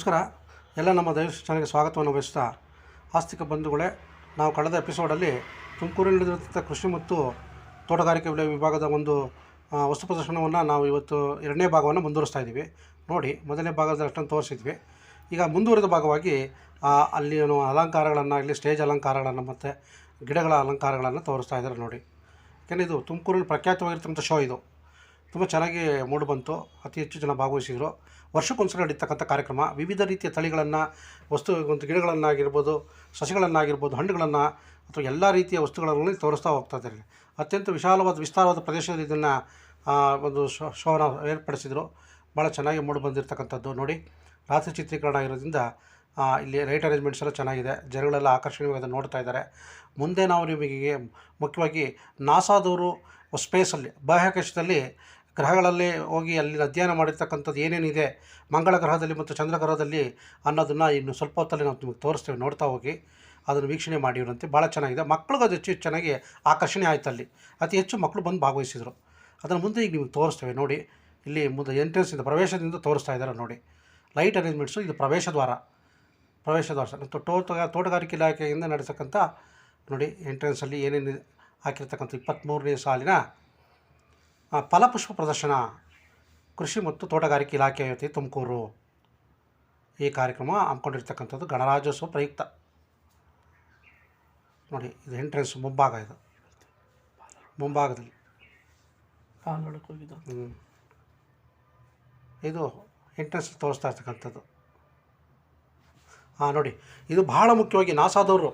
ನಮಸ್ಕಾರ. ಎಲ್ಲ ನಮ್ಮ ದೈವ ಚಾನಲ್ಗೆ ಸ್ವಾಗತವನ್ನು ಬಯಸ್ತಾ ಆಸ್ತಿಕ ಬಂಧುಗಳೇ, ನಾವು ಕಳೆದ ಎಪಿಸೋಡಲ್ಲಿ ತುಮಕೂರಿನಲ್ಲಿ ನಡೆದಿರುವಂಥ ಕೃಷಿ ಮತ್ತು ತೋಟಗಾರಿಕೆ ವಿಭಾಗದ ಒಂದು ವಸ್ತು ಪ್ರದರ್ಶನವನ್ನು ನಾವು ಇವತ್ತು ಎರಡನೇ ಭಾಗವನ್ನು ಮುಂದುವರಿಸ್ತಾ ಇದ್ದೀವಿ. ನೋಡಿ, ಮೊದಲನೇ ಭಾಗದಲ್ಲಿ ಅಷ್ಟನ್ನು ತೋರಿಸಿದ್ವಿ. ಈಗ ಮುಂದುವರಿದ ಭಾಗವಾಗಿ ಅಲ್ಲಿ ಏನು ಅಲಂಕಾರಗಳನ್ನು ಸ್ಟೇಜ್ ಅಲಂಕಾರಗಳನ್ನು ಮತ್ತು ಗಿಡಗಳ ಅಲಂಕಾರಗಳನ್ನು ತೋರಿಸ್ತಾ ಇದ್ದಾರೆ ನೋಡಿ. ಯಾಕೆಂದರೆ ಇದು ತುಮಕೂರಲ್ಲಿ ಪ್ರಖ್ಯಾತವಾಗಿರ್ತಕ್ಕಂಥ ಶೋ ಇದು. ತುಂಬ ಚೆನ್ನಾಗಿ ಮೂಡು ಬಂತು. ಅತಿ ಹೆಚ್ಚು ಜನ ಭಾಗವಹಿಸಿದರು. ವರ್ಷಕ್ಕೊಂದ್ಸಲ ನಡೀತಕ್ಕಂಥ ಕಾರ್ಯಕ್ರಮ. ವಿವಿಧ ರೀತಿಯ ತಳಿಗಳನ್ನು, ವಸ್ತು, ಒಂದು ಗಿಡಗಳನ್ನಾಗಿರ್ಬೋದು, ಸಸಿಗಳನ್ನಾಗಿರ್ಬೋದು, ಹಣ್ಣುಗಳನ್ನು ಅಥವಾ ಎಲ್ಲ ರೀತಿಯ ವಸ್ತುಗಳನ್ನು ತೋರಿಸ್ತಾ ಹೋಗ್ತಾ ಇದ್ದಾರೆ. ಅತ್ಯಂತ ವಿಶಾಲವಾದ, ವಿಸ್ತಾರವಾದ ಪ್ರದೇಶದಲ್ಲಿ ಇದನ್ನು ಒಂದು ಶೋ, ಶೋನ ಏರ್ಪಡಿಸಿದರು. ಭಾಳ ಚೆನ್ನಾಗಿ ಮೂಡಿ ಬಂದಿರತಕ್ಕಂಥದ್ದು ನೋಡಿ. ರಾತ್ರಿ ಚಿತ್ರೀಕರಣ ಆಗಿರೋದ್ರಿಂದ ಇಲ್ಲಿ ರೈಟ್ ಅರೇಂಜ್ಮೆಂಟ್ಸ್ ಎಲ್ಲ ಚೆನ್ನಾಗಿದೆ. ಜನಗಳೆಲ್ಲ ಆಕರ್ಷಣೀಯವಾಗಿ ಅದನ್ನು ನೋಡ್ತಾ ಇದ್ದಾರೆ. ಮುಂದೆ ನಾವು ನಿಮಗೆ ಮುಖ್ಯವಾಗಿ ನಾಸಾದವರು ಸ್ಪೇಸಲ್ಲಿ, ಬಾಹ್ಯಾಕಾಶದಲ್ಲಿ ಗ್ರಹಗಳಲ್ಲಿ ಹೋಗಿ ಅಲ್ಲಿ ಅಧ್ಯಯನ ಮಾಡಿರ್ತಕ್ಕಂಥದ್ದು ಏನೇನಿದೆ ಮಂಗಳ ಗ್ರಹದಲ್ಲಿ ಮತ್ತು ಚಂದ್ರ ಗ್ರಹದಲ್ಲಿ ಅನ್ನೋದನ್ನು ಇನ್ನು ಸ್ವಲ್ಪ ಹೊತ್ತಲ್ಲಿ ನಾವು ನಿಮಗೆ ತೋರಿಸ್ತೇವೆ, ನೋಡ್ತಾ ಹೋಗಿ. ಅದನ್ನು ವೀಕ್ಷಣೆ ಮಾಡಿವ್ರಂತೆ ಭಾಳ ಚೆನ್ನಾಗಿದೆ. ಮಕ್ಳಿಗೆ ಅದು ಹೆಚ್ಚು ಚೆನ್ನಾಗಿ ಆಕರ್ಷಣೆ ಆಯಿತು ಅಲ್ಲಿ ಅತಿ ಹೆಚ್ಚು ಮಕ್ಕಳು ಬಂದು ಭಾಗವಹಿಸಿದರು. ಅದನ್ನು ಮುಂದೆ ಈಗ ನಿಮಗೆ ತೋರಿಸ್ತೇವೆ, ನೋಡಿ. ಇಲ್ಲಿ ಮುಂದೆ ಎಂಟ್ರೆನ್ಸಿಂದ ಪ್ರವೇಶದಿಂದ ತೋರಿಸ್ತಾ ಇದ್ದಾರೆ, ನೋಡಿ. ಲೈಟ್ ಅರೇಂಜ್ಮೆಂಟ್ಸು ಇದು ಪ್ರವೇಶ ದ್ವಾರ. ಪ್ರವೇಶ ದ್ವಾರ. ತೋಟ ತೋಟಗಾರಿಕೆ ಇಲಾಖೆಯಿಂದ ನಡೆಸಕ್ಕಂಥ, ನೋಡಿ ಎಂಟ್ರೆನ್ಸಲ್ಲಿ ಏನೇನು ಹಾಕಿರ್ತಕ್ಕಂಥ ಇಪ್ಪತ್ತ್ಮೂರನೇ ಸಾಲಿನ ಫಲಪುಷ್ಪ ಪ್ರದರ್ಶನ ಕೃಷಿ ಮತ್ತು ತೋಟಗಾರಿಕೆ ಇಲಾಖೆ ವತಿ ತುಮಕೂರು ಈ ಕಾರ್ಯಕ್ರಮ ಹಮ್ಮಿಕೊಂಡಿರ್ತಕ್ಕಂಥದ್ದು ಗಣರಾಜ್ಯೋತ್ಸವ ಪ್ರಯುಕ್ತ. ನೋಡಿ ಇದು ಎಂಟ್ರೆನ್ಸ್ ಮುಂಭಾಗ ಇದು. ಮುಂಭಾಗದಲ್ಲಿ. ಇದು ಎಂಟ್ರೆನ್ಸ್ ತೋರಿಸ್ತಾ ಇರ್ತಕ್ಕಂಥದ್ದು. ಹಾಂ ನೋಡಿ ಇದು ಬಹಳ ಮುಖ್ಯವಾಗಿ ನಾಸಾದವರು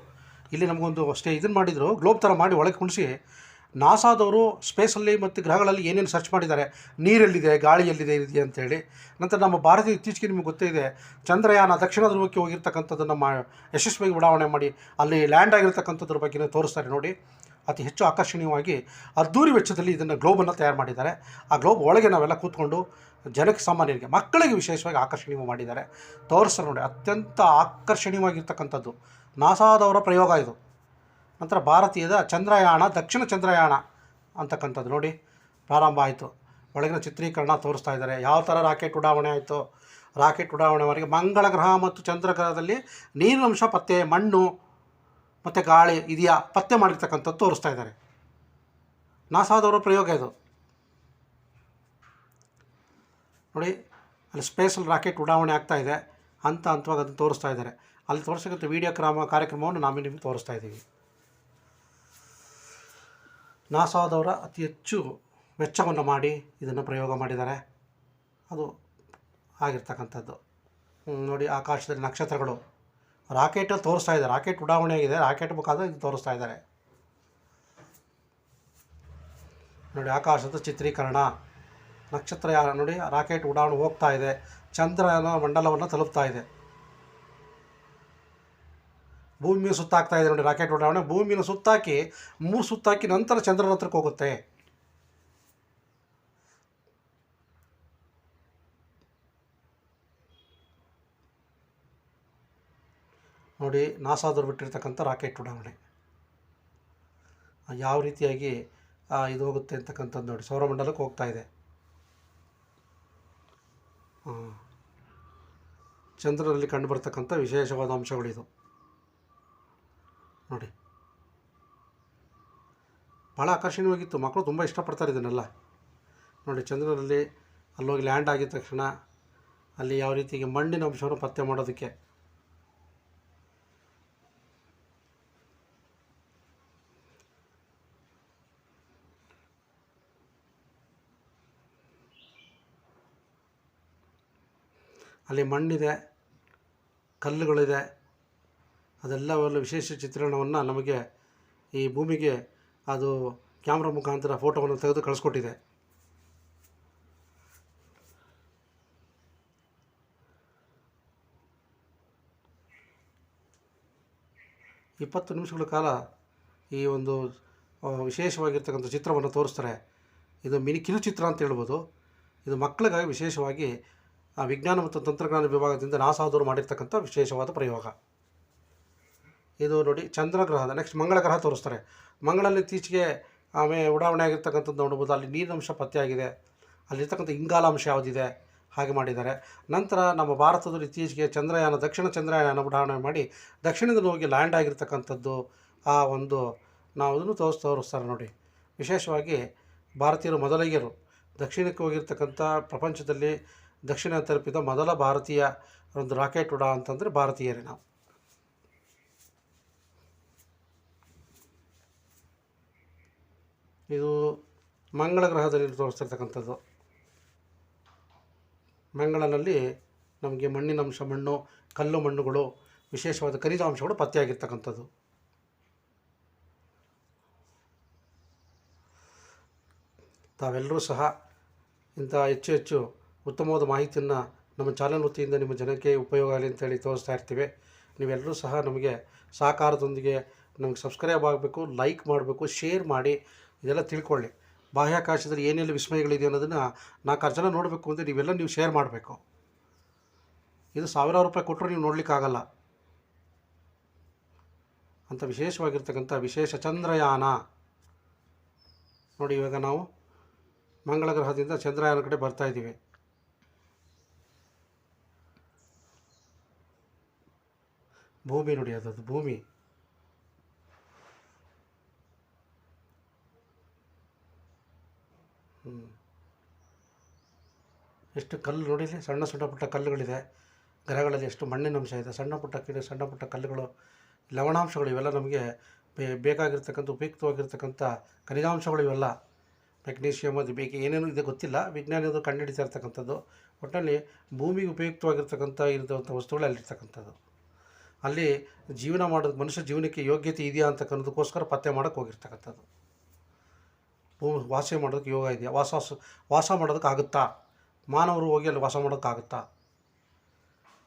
ಇಲ್ಲಿ ನಮಗೊಂದು ಅಷ್ಟೇ ಇದನ್ನು ಮಾಡಿದರು ಗ್ಲೋಬ್ ಥರ ಮಾಡಿ ಒಳಗೆ ಕುಣಿಸಿ ನಾಸಾದವರು ಸ್ಪೇಸಲ್ಲಿ ಮತ್ತು ಗ್ರಹಗಳಲ್ಲಿ ಏನೇನು ಸರ್ಚ್ ಮಾಡಿದ್ದಾರೆ, ನೀರೆಲ್ಲಿದೆ ಗಾಳಿ ಎಲ್ಲಿದೆ ಇದೆಯಾ ಅಂತೇಳಿ ನಂತರ ನಮ್ಮ ಭಾರತ ಇತ್ತೀಚೆಗೆ ನಿಮಗೆ ಗೊತ್ತೇ ಇದೆ, ಚಂದ್ರಯಾನ ದಕ್ಷಿಣ ಧ್ರುವಕ್ಕೆ ಹೋಗಿರ್ತಕ್ಕಂಥದ್ದನ್ನು ಮಾ ಯಶಸ್ವಿಯಾಗಿ ಉಡಾವಣೆ ಮಾಡಿ ಅಲ್ಲಿ ಲ್ಯಾಂಡ್ ಆಗಿರ್ತಕ್ಕಂಥದ್ರ ಬಗ್ಗೆ ತೋರಿಸ್ತಾರೆ ನೋಡಿ. ಅತಿ ಹೆಚ್ಚು ಆಕರ್ಷಣೀಯವಾಗಿ ಅದ್ದೂರಿ ವೆಚ್ಚದಲ್ಲಿ ಇದನ್ನು ಗ್ಲೋಬನ್ನು ತಯಾರು ಮಾಡಿದ್ದಾರೆ. ಆ ಗ್ಲೋಬ್ ಒಳಗೆ ನಾವೆಲ್ಲ ಕೂತ್ಕೊಂಡು ಜನಕ್ಕೆ ಸಾಮಾನ್ಯರಿಗೆ, ಮಕ್ಕಳಿಗೆ ವಿಶೇಷವಾಗಿ ಆಕರ್ಷಣೀಯ ಮಾಡಿದ್ದಾರೆ. ತೋರಿಸ್ತಾರೆ ನೋಡಿ, ಅತ್ಯಂತ ಆಕರ್ಷಣೀಯವಾಗಿರ್ತಕ್ಕಂಥದ್ದು ನಾಸಾದವರ ಪ್ರಯೋಗ ಇದು. ನಂತರ ಭಾರತೀಯದ ಚಂದ್ರಯಾನ ದಕ್ಷಿಣ ಚಂದ್ರಯಾನ ಅಂತಕ್ಕಂಥದ್ದು ನೋಡಿ. ಪ್ರಾರಂಭ ಆಯಿತು. ಒಳಗಿನ ಚಿತ್ರೀಕರಣ ತೋರಿಸ್ತಾ ಇದ್ದಾರೆ. ಯಾವ ಥರ ರಾಕೆಟ್ ಉಡಾವಣೆ ಆಯಿತು? ರಾಕೆಟ್ ಉಡಾವಣೆವರೆಗೆ ಮಂಗಳ ಗ್ರಹ ಮತ್ತು ಚಂದ್ರಗ್ರಹದಲ್ಲಿ ನೀರಿನಂಶ ಪತ್ತೆ, ಮಣ್ಣು ಮತ್ತು ಗಾಳಿ ಇದೆಯಾ? ಪತ್ತೆ ಮಾಡಿರ್ತಕ್ಕಂಥದ್ದು ತೋರಿಸ್ತಾ ಇದ್ದಾರೆ. ನಾಸಾದವರ ಪ್ರಯೋಗ ಇದು. ನೋಡಿ, ಅಲ್ಲಿ ಸ್ಪೇಸಲ್ಲಿ ರಾಕೆಟ್ ಉಡಾವಣೆ ಆಗ್ತಾ ಇದೆ ಹಂತ ಹಂತವಾಗಿ ಅದನ್ನು ತೋರಿಸ್ತಾ ಇದ್ದಾರೆ. ಅಲ್ಲಿ ತೋರಿಸಕ್ಕಂಥ ವೀಡಿಯೋ ಕ್ರಮ ಕಾರ್ಯಕ್ರಮವನ್ನು ನಾವು ನಿಮಗೆ ತೋರಿಸ್ತಾ ಇದ್ದೀವಿ. ನಾಸಾದವರ ಅತಿ ಹೆಚ್ಚು ವೆಚ್ಚವನ್ನು ಮಾಡಿ ಇದನ್ನು ಪ್ರಯೋಗ ಮಾಡಿದ್ದಾರೆ. ಅದು ಆಗಿರ್ತಕ್ಕಂಥದ್ದು. ನೋಡಿ ಆಕಾಶದಲ್ಲಿ ನಕ್ಷತ್ರಗಳು. ರಾಕೆಟಲ್ಲಿ ತೋರಿಸ್ತಾ ಇದೆ. ರಾಕೆಟ್ ಉಡಾವಣೆ ಆಗಿದೆ. ರಾಕೆಟ್ ಮುಖಾಂತರ ಇದು ತೋರಿಸ್ತಾ ಇದ್ದಾರೆ. ನೋಡಿ ಆಕಾಶದ ಚಿತ್ರೀಕರಣ. ನಕ್ಷತ್ರ ಯಾ ನೋಡಿ ರಾಕೆಟ್ ಉಡಾವಣೆ ಹೋಗ್ತಾ ಇದೆ. ಚಂದ್ರನ ಮಂಡಲವನ್ನು ತಲುಪ್ತಾ ಇದೆ. ಭೂಮಿಯ ಸುತ್ತಾಕ್ತಾ ಇದೆ ನೋಡಿ ರಾಕೆಟ್ ಉಡಾವಣೆ ಭೂಮಿನ ಸುತ್ತಾಕಿ, ಮೂರು ಸುತ್ತಾಕಿ ನಂತರ ಚಂದ್ರನ ಹತ್ರಕ್ಕೆ ಹೋಗುತ್ತೆ. ನೋಡಿ ನಾಸಾದವ್ರು ಬಿಟ್ಟಿರ್ತಕ್ಕಂಥ ರಾಕೆಟ್ ಉಡಾವಣೆ. ಯಾವ ರೀತಿಯಾಗಿ ಇದು ಹೋಗುತ್ತೆ ಅಂತಕ್ಕಂಥದ್ದು ನೋಡಿ, ಸೌರಮಂಡಲಕ್ಕೆ ಹೋಗ್ತಾ ಇದೆ. ಚಂದ್ರನಲ್ಲಿ ಕಂಡುಬರ್ತಕ್ಕಂಥ ವಿಶೇಷವಾದ ಅಂಶಗಳಿದು. ನೋಡಿ. ಭಾಳ ಆಕರ್ಷಣೀಯವಾಗಿತ್ತು. ಮಕ್ಕಳು ತುಂಬ ಇಷ್ಟಪಡ್ತಾರೆ ಇದನ್ನೆಲ್ಲ. ನೋಡಿ, ಚಂದ್ರನಲ್ಲಿ ಅಲ್ಲೋಗಿ ಲ್ಯಾಂಡ್ ಆಗಿದ ತಕ್ಷಣ ಅಲ್ಲಿ ಯಾವ ರೀತಿಗೆ ಮಣ್ಣಿನ ಅಂಶವನ್ನು ಪತ್ತೆ ಮಾಡೋದಕ್ಕೆ. ಅಲ್ಲಿ ಮಣ್ಣಿದೆ, ಕಲ್ಲುಗಳಿದೆ ಅದೆಲ್ಲ ಒಂದು ವಿಶೇಷ ಚಿತ್ರಣವನ್ನು ನಮಗೆ ಈ ಭೂಮಿಗೆ ಅದು ಕ್ಯಾಮ್ರಾ ಮುಖಾಂತರ ಫೋಟೋವನ್ನು ತೆಗೆದು ಕಳಿಸ್ಕೊಟ್ಟಿದೆ. ಇಪ್ಪತ್ತು ನಿಮಿಷಗಳ ಕಾಲ ಈ ಒಂದು ವಿಶೇಷವಾಗಿರ್ತಕ್ಕಂಥ ಚಿತ್ರವನ್ನು ತೋರಿಸ್ತಾರೆ. ಇದು ಮಿನಿ ಕಿರುಚಿತ್ರ ಅಂತ ಹೇಳ್ಬೋದು. ಇದು ಮಕ್ಕಳಿಗಾಗಿ ವಿಶೇಷವಾಗಿ ವಿಜ್ಞಾನ ಮತ್ತು ತಂತ್ರಜ್ಞಾನ ವಿಭಾಗದಿಂದ ನಾಸಾದವರು ಮಾಡಿರ್ತಕ್ಕಂಥ ವಿಶೇಷವಾದ ಪ್ರಯೋಗ. ಇದು ನೋಡಿ ಚಂದ್ರ ಗ್ರಹದ ನೆಕ್ಸ್ಟ್ ಮಂಗಳ ಗ್ರಹ ತೋರಿಸ್ತಾರೆ. ಮಂಗಳಲ್ಲಿ ಇತ್ತೀಚೆಗೆ ಆಮೇಲೆ ಉಡಾವಣೆ ಆಗಿರ್ತಕ್ಕಂಥದ್ದು ನೋಡ್ಬೋದು, ಅಲ್ಲಿ ನೀರಿನಂಶ ಪತ್ತೆಯಾಗಿದೆ ಅಲ್ಲಿರ್ತಕ್ಕಂಥ ಇಂಗಾಲಾಂಶ ಯಾವುದಿದೆ? ಹಾಗೆ ಮಾಡಿದ್ದಾರೆ. ನಂತರ ನಮ್ಮ ಭಾರತದಲ್ಲಿ ಇತ್ತೀಚೆಗೆ ಚಂದ್ರಯಾನ, ದಕ್ಷಿಣ ಚಂದ್ರಯಾನ ಉಡಾವಣೆ ಮಾಡಿ ದಕ್ಷಿಣದಲ್ಲಿ ಹೋಗಿ ಲ್ಯಾಂಡ್ ಆಗಿರ್ತಕ್ಕಂಥದ್ದು ಆ ಒಂದು ನಾವು ಅದನ್ನು ತೋರಿಸ್, ತೋರಿಸ್ತಾರೆ ನೋಡಿ. ವಿಶೇಷವಾಗಿ ಭಾರತೀಯರು ಮೊದಲಿಗರು, ದಕ್ಷಿಣಕ್ಕೆ ಹೋಗಿರ್ತಕ್ಕಂಥ ಪ್ರಪಂಚದಲ್ಲಿ ದಕ್ಷಿಣ ತಲುಪಿದ ಮೊದಲ ಭಾರತೀಯ ಒಂದು ರಾಕೆಟ್ ಉಡಾ ಅಂತಂದರೆ ಭಾರತೀಯರೇ ನಾವು. ಇದು ಮಂಗಳ ಗ್ರಹದಲ್ಲಿ ತೋರಿಸ್ತಿರ್ತಕ್ಕಂಥದ್ದು ಮಂಗಳನಲ್ಲಿ ನಮಗೆ ಮಣ್ಣಿನಂಶ ಮಣ್ಣು, ಕಲ್ಲು ಮಣ್ಣುಗಳು, ವಿಶೇಷವಾದ ಖನಿಜಾಂಶಗಳು ಪತ್ತೆಯಾಗಿರ್ತಕ್ಕಂಥದ್ದು. ತಾವೆಲ್ಲರೂ ಸಹ ಇಂಥ ಹೆಚ್ಚು ಹೆಚ್ಚು ಉತ್ತಮವಾದ ಮಾಹಿತಿಯನ್ನು ನಮ್ಮ ಚಾನಲ್ ವತಿಯಿಂದ ನಿಮ್ಮ ಜನಕ್ಕೆ ಉಪಯೋಗ ಆಗಲಿ ಅಂತೇಳಿ ತೋರಿಸ್ತಾ ಇರ್ತೀವಿ. ನೀವೆಲ್ಲರೂ ಸಹ ನಮಗೆ ಸಹಕಾರದೊಂದಿಗೆ ನಮಗೆ ಸಬ್ಸ್ಕ್ರೈಬ್ ಆಗಬೇಕು, ಲೈಕ್ ಮಾಡಬೇಕು, ಶೇರ್ ಮಾಡಿ. ಇದೆಲ್ಲ ತಿಳ್ಕೊಳ್ಳಿ. ಬಾಹ್ಯಾಕಾಶದಲ್ಲಿ ಏನೆಲ್ಲ ವಿಸ್ಮಯಗಳಿದೆ ಅನ್ನೋದನ್ನು ನಾಲ್ಕು ಜನ ನೋಡಬೇಕು ಅಂದರೆ ನೀವೆಲ್ಲ ನೀವು ಶೇರ್ ಮಾಡಬೇಕು. ಇದು ಸಾವಿರಾರು ರೂಪಾಯಿ ಕೊಟ್ಟರು ನೀವು ನೋಡಲಿಕ್ಕಾಗಲ್ಲ. ಅಂತ ವಿಶೇಷವಾಗಿರ್ತಕ್ಕಂಥ ವಿಶೇಷ ಚಂದ್ರಯಾನ. ನೋಡಿ ಇವಾಗ ನಾವು ಮಂಗಳ ಗ್ರಹದಿಂದ ಚಂದ್ರಯಾನ ಕಡೆ ಬರ್ತಾ ಇದ್ದೀವಿ. ಭೂಮಿ ನೋಡಿ ಅದದು ಭೂಮಿ. ಎಷ್ಟು ಕಲ್ಲು ನೋಡಿಲಿ ಸಣ್ಣ ಸಣ್ಣ ಪುಟ್ಟ ಕಲ್ಲುಗಳಿದೆ. ಗ್ರಹಗಳಲ್ಲಿ ಎಷ್ಟು ಮಣ್ಣಿನ ಅಂಶ ಇದೆ. ಸಣ್ಣ ಪುಟ್ಟ ಕಿಡ, ಸಣ್ಣ ಪುಟ್ಟ ಕಲ್ಲುಗಳು, ಲವಣಾಂಶಗಳು ಇವೆಲ್ಲ ನಮಗೆ ಬೇಕಾಗಿರ್ತಕ್ಕಂಥ, ಉಪಯುಕ್ತವಾಗಿರ್ತಕ್ಕಂಥ ಖನಿಜಾಂಶಗಳು ಇವೆಲ್ಲ. ಮೆಗ್ನೀಷಿಯಮ್, ಅದು ಬೇಕು, ಏನೇನು ಇದೆ ಗೊತ್ತಿಲ್ಲ. ವಿಜ್ಞಾನಿಗಳು ಕಂಡುಹಿಡಿತಾ ಇರ್ತಕ್ಕಂಥದ್ದು. ಒಟ್ಟಲ್ಲಿ ಭೂಮಿಗೆ ಉಪಯುಕ್ತವಾಗಿರ್ತಕ್ಕಂಥ ಇರ್ತಕ್ಕಂಥ ವಸ್ತುಗಳು ಅಲ್ಲಿರ್ತಕ್ಕಂಥದ್ದು ಅಲ್ಲಿ ಜೀವನ ಮಾಡೋದು, ಮನುಷ್ಯ ಜೀವನಕ್ಕೆ ಯೋಗ್ಯತೆ ಇದೆಯಾ ಅಂತಕ್ಕಂಥದಕ್ಕೋಸ್ಕರ ಪತ್ತೆ ಮಾಡೋಕ್ಕೆ ಹೋಗಿರ್ತಕ್ಕಂಥದ್ದು. ಭೂಮಿ ವಾಸ ಮಾಡೋದಕ್ಕೆ ಯೋಗ ಇದೆಯಾ? ವಾಸ ವಾಸ ಮಾಡೋದಕ್ಕಾಗುತ್ತಾ? ಮಾನವರು ಹೋಗಿ ಅಲ್ಲಿ ವಾಸ ಮಾಡೋಕ್ಕಾಗುತ್ತಾ?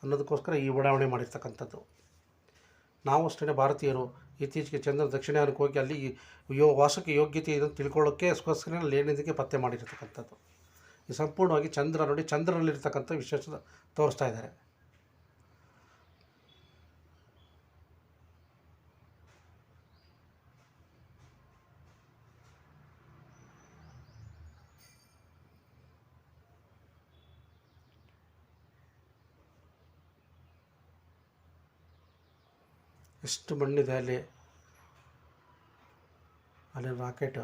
ಅನ್ನೋದಕ್ಕೋಸ್ಕರ ಈ ಉಡಾವಣೆ ಮಾಡಿರ್ತಕ್ಕಂಥದ್ದು. ನಾವು ಅಷ್ಟೇ ಭಾರತೀಯರು. ಇತ್ತೀಚೆಗೆ ಚಂದ್ರ ದಕ್ಷಿಣಾಯನಕ್ಕೆ ಹೋಗಿ ಅಲ್ಲಿ ಯೋ ವಾಸಕ್ಕೆ ಯೋಗ್ಯತೆ ಇದೆ ಅಂತ ತಿಳ್ಕೊಳ್ಳೋಕ್ಕೆ ಸ್ಕೋಸ್ಕರ ಲೇಣಿದಕ್ಕೆ ಪತ್ತೆ ಮಾಡಿರ್ತಕ್ಕಂಥದ್ದು. ಈ ಸಂಪೂರ್ಣವಾಗಿ ಚಂದ್ರ ನೋಡಿ ಚಂದ್ರನಲ್ಲಿರ್ತಕ್ಕಂಥ ವಿಶೇಷ ತೋರಿಸ್ತಾ ಇದ್ದಾರೆ. ಎಷ್ಟು ಮಣ್ಣಿದೆ ಅಲ್ಲಿ? ಅಲ್ಲಿ ರಾಕೆಟು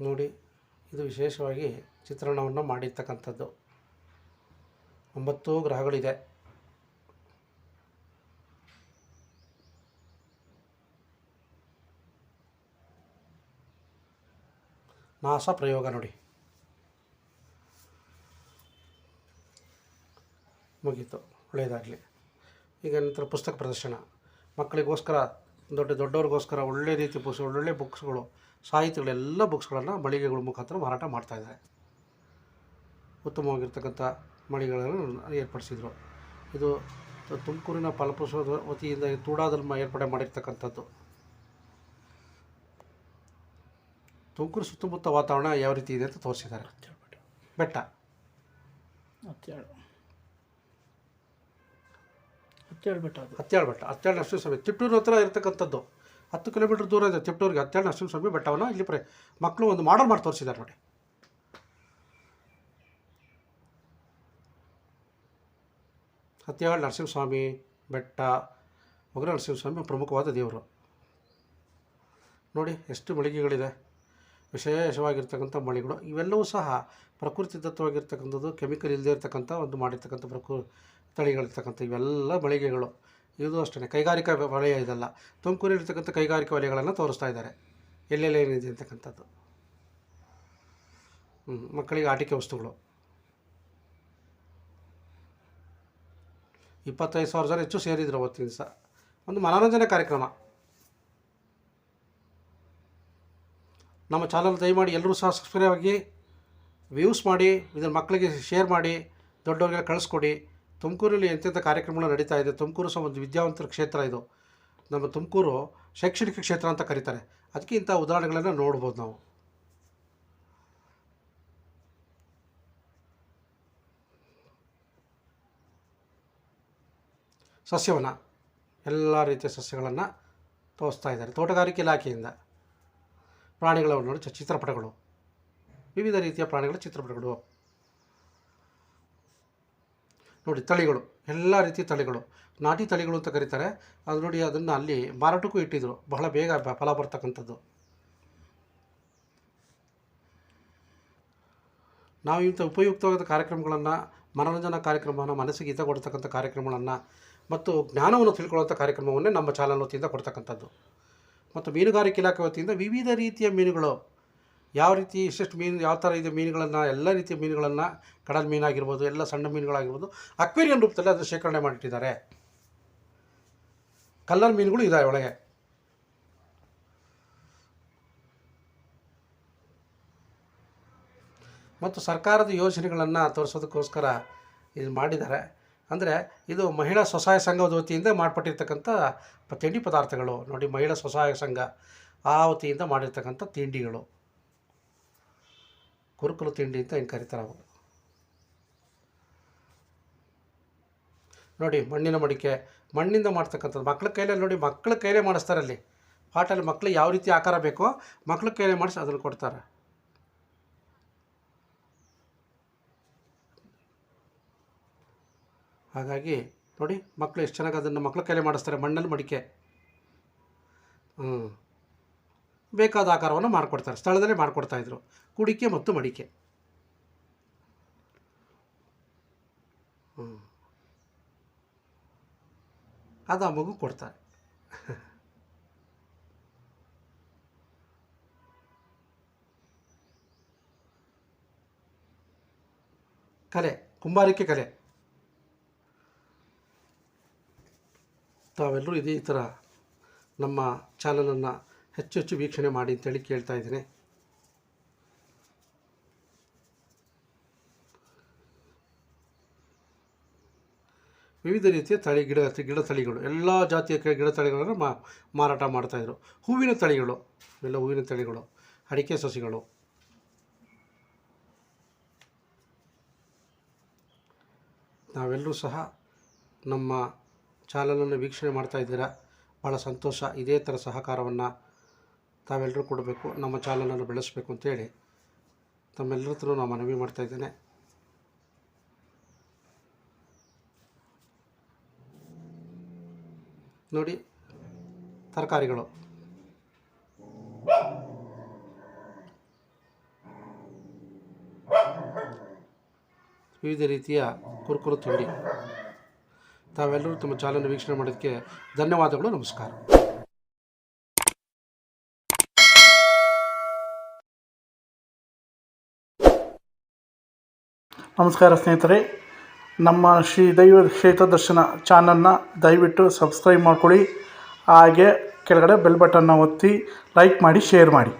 ನೋಡಿ, ಇದು ವಿಶೇಷವಾಗಿ ಚಿತ್ರಣವನ್ನು ಮಾಡಿರ್ತಕ್ಕಂಥದ್ದು. ಒಂಬತ್ತು ಗ್ರಹಗಳಿದೆ. ನಾಸ ಪ್ರಯೋಗ ನೋಡಿ. ಮುಗೀತು, ಒಳ್ಳೆಯದಾಗಲಿ. ಈಗ ನಂತರ ಪುಸ್ತಕ ಪ್ರದರ್ಶನ. ಮಕ್ಕಳಿಗೋಸ್ಕರ, ದೊಡ್ಡ ದೊಡ್ಡವ್ರಿಗೋಸ್ಕರ, ಒಳ್ಳೆ ರೀತಿ ಪುಸ್ತಕ ಒಳ್ಳೊಳ್ಳೆ ಬುಕ್ಸ್ಗಳು ಸಾಹಿತ್ಯಗಳೆಲ್ಲ ಬುಕ್ಸ್ಗಳನ್ನು ಮಳಿಗೆಗಳ ಮುಖಾಂತರ ಮಾರಾಟ ಮಾಡ್ತಾಯಿದ್ದಾರೆ. ಉತ್ತಮವಾಗಿರ್ತಕ್ಕಂಥ ಮಳಿಗೆಗಳನ್ನು ಏರ್ಪಡಿಸಿದರು. ಇದು ತುಮಕೂರಿನ ಫಲಪುಷ್ಪದ ವತಿಯಿಂದ ಈ ಏರ್ಪಡೆ ಮಾಡಿರ್ತಕ್ಕಂಥದ್ದು. ತುಮಕೂರು ಸುತ್ತಮುತ್ತ ವಾತಾವರಣ ಯಾವ ರೀತಿ ಇದೆ ಅಂತ ತೋರಿಸಿದ್ದಾರೆ. ಬೆಟ್ಟ. ಬೆಟ್ಟ ಹತ್ತೇಳು ಬೆಟ್ಟ ಹತ್ತೇಳು ಬೆಟ್ಟ. ಹತ್ತೇಳು ನರಸಿಂಹಸ್ವಾಮಿ ತಿಪ್ಟೂರು ಹತ್ರ ಇರತಕ್ಕಂಥದ್ದು. ಹತ್ತು ಕಿಲೋಮೀಟರ್ ದೂರ ಇದೆ ತಿಪ್ಟೂರಿಗೆ ಹತ್ತೇಳು ನರಸಿಂಹಸ್ವಾಮಿ ಬೆಟ್ಟವನ್ನು. ಇಲ್ಲಿ ಪ್ರ ಮಕ್ಕಳು ಒಂದು ಮಾಡಲ್ ಮಾಡಿ ತೋರಿಸಿದ್ದಾರೆ ನೋಡಿ. ಹತ್ತೇಳು ನರಸಿಂಹಸ್ವಾಮಿ ಬೆಟ್ಟ ಮಗನ ನರಸಿಂಹಸ್ವಾಮಿ ಪ್ರಮುಖವಾದ ದೇವರು. ನೋಡಿ, ಎಷ್ಟು ಮಳಿಗೆಗಳಿದೆ. ವಿಶೇಷವಾಗಿರ್ತಕ್ಕಂಥ ಮಳಿಗಳು ಇವೆಲ್ಲವೂ ಸಹ ಪ್ರಕೃತಿ ದತ್ತವಾಗಿರ್ತಕ್ಕಂಥದ್ದು, ಕೆಮಿಕಲ್ ಇಲ್ಲದೆ ಇರತಕ್ಕಂಥ ಒಂದು ಮಾಡಿರ್ತಕ್ಕಂಥ ಪ್ರಕೃ ತಳಿಗಳಿರ್ತಕ್ಕಂಥ ಇವೆಲ್ಲ ಮಳಿಗೆಗಳು. ಇದು ಅಷ್ಟೇ ಕೈಗಾರಿಕಾ ವಲಯ ಇದೆಲ್ಲ. ತುಮಕೂರಿರ್ತಕ್ಕಂಥ ಕೈಗಾರಿಕಾ ವಲಯಗಳನ್ನು ತೋರಿಸ್ತಾ ಇದ್ದಾರೆ. ಎಲ್ಲೆಲ್ಲಿ ಏನಿದೆ ಅಂತಕ್ಕಂಥದ್ದು. ಮಕ್ಕಳಿಗೆ ಆಟಿಕೆ ವಸ್ತುಗಳು. ಇಪ್ಪತ್ತೈದು ಸಾವಿರ ಜನ ಹೆಚ್ಚು ಸೇರಿದ್ರು ಅವತ್ತಿನ ದಿವಸ. ಒಂದು ಮನೋರಂಜನೆ ಕಾರ್ಯಕ್ರಮ. ನಮ್ಮ ಚಾನಲ್ ದಯಮಾಡಿ ಎಲ್ಲರೂ ಸಹ ಸಬ್ಸ್ಕ್ರೈಬ್ ಆಗಿ, ವ್ಯೂಸ್ ಮಾಡಿ, ಇದನ್ನು ಮಕ್ಕಳಿಗೆ ಶೇರ್ ಮಾಡಿ ದೊಡ್ಡವ್ರಿಗೆ ಕಳಿಸ್ಕೊಡಿ. ತುಮಕೂರಲ್ಲಿ ಎಂತೆಂಥ ಕಾರ್ಯಕ್ರಮಗಳು ನಡೀತಾ ಇದೆ. ತುಮಕೂರು ಸಹ ಒಂದು ವಿದ್ಯಾವಂತರ ಕ್ಷೇತ್ರ ಇದು. ನಮ್ಮ ತುಮಕೂರು ಶೈಕ್ಷಣಿಕ ಕ್ಷೇತ್ರ ಅಂತ ಕರೀತಾರೆ. ಅದಕ್ಕೆ ಇಂಥ ಉದಾಹರಣೆಗಳನ್ನು ನೋಡ್ಬೋದು ನಾವು. ಸಸ್ಯವನ ಎಲ್ಲ ರೀತಿಯ ಸಸ್ಯಗಳನ್ನು ತೋರಿಸ್ತಾ ಇದ್ದಾರೆ. ತೋಟಗಾರಿಕೆ ಇಲಾಖೆಯಿಂದ ಪ್ರಾಣಿಗಳ ನೋಡಿ, ಚಿತ್ರಪಟಗಳು. ವಿವಿಧ ರೀತಿಯ ಪ್ರಾಣಿಗಳ ಚಿತ್ರಪಟಗಳು. ನೋಡಿ, ತಳಿಗಳು, ಎಲ್ಲ ರೀತಿಯ ತಳಿಗಳು. ನಾಟಿ ತಳಿಗಳು ಅಂತ ಕರೀತಾರೆ. ಅದು ನೋಡಿ, ಅದನ್ನು ಅಲ್ಲಿ ಮಾರಾಟಕ್ಕೂ ಇಟ್ಟಿದ್ರು. ಬಹಳ ಬೇಗ ಫಲ ಬರ್ತಕ್ಕಂಥದ್ದು. ನಾವು ಇಂಥ ಉಪಯುಕ್ತವಾದ ಕಾರ್ಯಕ್ರಮಗಳನ್ನು, ಮನೋರಂಜನಾ ಕಾರ್ಯಕ್ರಮವನ್ನು, ಮನಸ್ಸಿಗೆ ಹಿತ ಕೊಡ್ತಕ್ಕಂಥ ಕಾರ್ಯಕ್ರಮಗಳನ್ನು ಮತ್ತು ಜ್ಞಾನವನ್ನು ತಿಳ್ಕೊಳ್ಳುವಂಥ ಕಾರ್ಯಕ್ರಮವನ್ನೇ ನಮ್ಮ ಚಾನಲ್ ವತಿಯಿಂದ ಕೊಡ್ತಕ್ಕಂಥದ್ದು. ಮತ್ತು ಮೀನುಗಾರಿಕೆ ಇಲಾಖೆ ವತಿಯಿಂದ ವಿವಿಧ ರೀತಿಯ ಮೀನುಗಳು ಯಾವ ರೀತಿ ಇಷ್ಟಿಷ್ಟು ಮೀನು, ಯಾವ ಥರ ಇದೆ ಮೀನುಗಳನ್ನು, ಎಲ್ಲ ರೀತಿಯ ಮೀನುಗಳನ್ನು, ಕಡಲ್ ಮೀನಾಗಿರ್ಬೋದು, ಎಲ್ಲ ಸಣ್ಣ ಮೀನುಗಳಾಗಿರ್ಬೋದು ಅಕ್ವೇರಿಯನ್ ರೂಪದಲ್ಲಿ ಅದನ್ನು ಶೇಖರಣೆ ಮಾಡಿಟ್ಟಿದ್ದಾರೆ. ಕಲ್ಲರ್ ಮೀನುಗಳು ಇದ್ದಾವೆ ಒಳಗೆ. ಮತ್ತು ಸರ್ಕಾರದ ಯೋಜನೆಗಳನ್ನು ತೋರಿಸೋದಕ್ಕೋಸ್ಕರ ಇದು ಮಾಡಿದ್ದಾರೆ. ಅಂದರೆ ಇದು ಮಹಿಳಾ ಸ್ವಸಹಾಯ ಸಂಘದ ವತಿಯಿಂದ ಮಾಡಿಪಟ್ಟಿರ್ತಕ್ಕಂಥ ತಿಂಡಿ ಪದಾರ್ಥಗಳು. ನೋಡಿ, ಮಹಿಳಾ ಸ್ವಸಹಾಯ ಸಂಘ ಆ ವತಿಯಿಂದ ಮಾಡಿರ್ತಕ್ಕಂಥ ತಿಂಡಿಗಳು. ಕುರುಕುಲು ತಿಂಡಿ ಅಂತ ಏನು ಕರೀತಾರೆ ಅವು ನೋಡಿ, ಮಣ್ಣಿನ ಮಡಿಕೆ, ಮಣ್ಣಿಂದ ಮಾಡ್ತಕ್ಕಂಥದ್ದು. ಮಕ್ಳ ಕೈಲೇ ನೋಡಿ, ಮಕ್ಳ ಕೈಲೇ ಮಾಡಿಸ್ತಾರೆ ಅಲ್ಲಿ. ಪಾಟಲ್ಲಿ ಮಕ್ಕಳು ಯಾವ ರೀತಿ ಆಕಾರ ಬೇಕೋ, ಮಕ್ಳ ಕೈಲೇ ಮಾಡಿಸಿ ಅದನ್ನು ಕೊಡ್ತಾರೆ. ಹಾಗಾಗಿ ನೋಡಿ ಮಕ್ಕಳು ಎಷ್ಟು ಚೆನ್ನಾಗಿ ಅದನ್ನು ಮಕ್ಕಳ ಕೈಲೇ ಮಾಡಿಸ್ತಾರೆ, ಮಣ್ಣಲ್ಲಿ ಮಡಿಕೆ. ಹ್ಞೂ ಬೇಕಾದ ಆಕಾರವನ್ನು ಮಾಡಿಕೊಡ್ತಾರೆ. ಸ್ಥಳದಲ್ಲೇ ಮಾಡಿಕೊಡ್ತಾಯಿದ್ರು ಕುಡಿಕೆ ಮತ್ತು ಮಡಿಕೆ. ಅದು ಆ ಮಗು ಕೊಡ್ತಾರೆ. ಕಲೆ, ಕುಂಬಾರಿಕೆ ಕಲೆ. ತಾವೆಲ್ಲರೂ ಇದೇ ಥರ ನಮ್ಮ ಚಾನಲನ್ನು ಹೆಚ್ಚು ಹೆಚ್ಚು ವೀಕ್ಷಣೆ ಮಾಡಿ ಅಂತೇಳಿ ಕೇಳ್ತಾ ಇದ್ದೀನಿ. ವಿವಿಧ ರೀತಿಯ ತಳಿ, ಗಿಡ ಗಿಡ ತಳಿಗಳು, ಎಲ್ಲ ಜಾತಿಯ ಗಿಡ ತಳಿಗಳನ್ನು ಮಾರಾಟ ಮಾಡ್ತಾಯಿದ್ರು ಹೂವಿನ ತಳಿಗಳು ಎಲ್ಲ ಹೂವಿನ ತಳಿಗಳು, ಅಡಿಕೆ ಸಸಿಗಳು. ನಾವೆಲ್ಲರೂ ಸಹ ನಮ್ಮ ಚಾನಲನ್ನು ವೀಕ್ಷಣೆ ಮಾಡ್ತಾ ಇದ್ದೀರಾ. ಭಾಳ ಸಂತೋಷ. ಇದೇ ಥರ ಸಹಕಾರವನ್ನು ತಾವೆಲ್ಲರೂ ಕೊಡಬೇಕು, ನಮ್ಮ ಚಾನಲನ್ನು ಬೆಳೆಸಬೇಕು ಅಂತೇಳಿ ತಮ್ಮೆಲ್ಲರ ಹತ್ರ ನಾನು ಮನವಿ ಮಾಡ್ತಾ ಇದ್ದೇನೆ. ನೋಡಿ, ತರಕಾರಿಗಳು. ವಿವಿಧ ರೀತಿಯ ಕುರುಕುರು ತಿಂಡಿ. ತಾವೆಲ್ಲರೂ ತಮ್ಮ ಚಾನಲ್ ವೀಕ್ಷಣೆ ಮಾಡೋದಕ್ಕೆ ಧನ್ಯವಾದಗಳು, ನಮಸ್ಕಾರ. ನಮಸ್ಕಾರ ಸ್ನೇಹಿತರೆ, ನಮ್ಮ ಶ್ರೀ ದೈವ ಕ್ಷೇತ್ರ ದರ್ಶನ ಚಾನಲ್ನ ದಯವಿಟ್ಟು ಸಬ್ಸ್ಕ್ರೈಬ್ ಮಾಡ್ಕೊಳ್ಳಿ. ಹಾಗೆ ಕೆಳಗಡೆ ಬೆಲ್ ಬಟನ್ನ ಒತ್ತಿ ಲೈಕ್ ಮಾಡಿ ಶೇರ್ ಮಾಡಿ.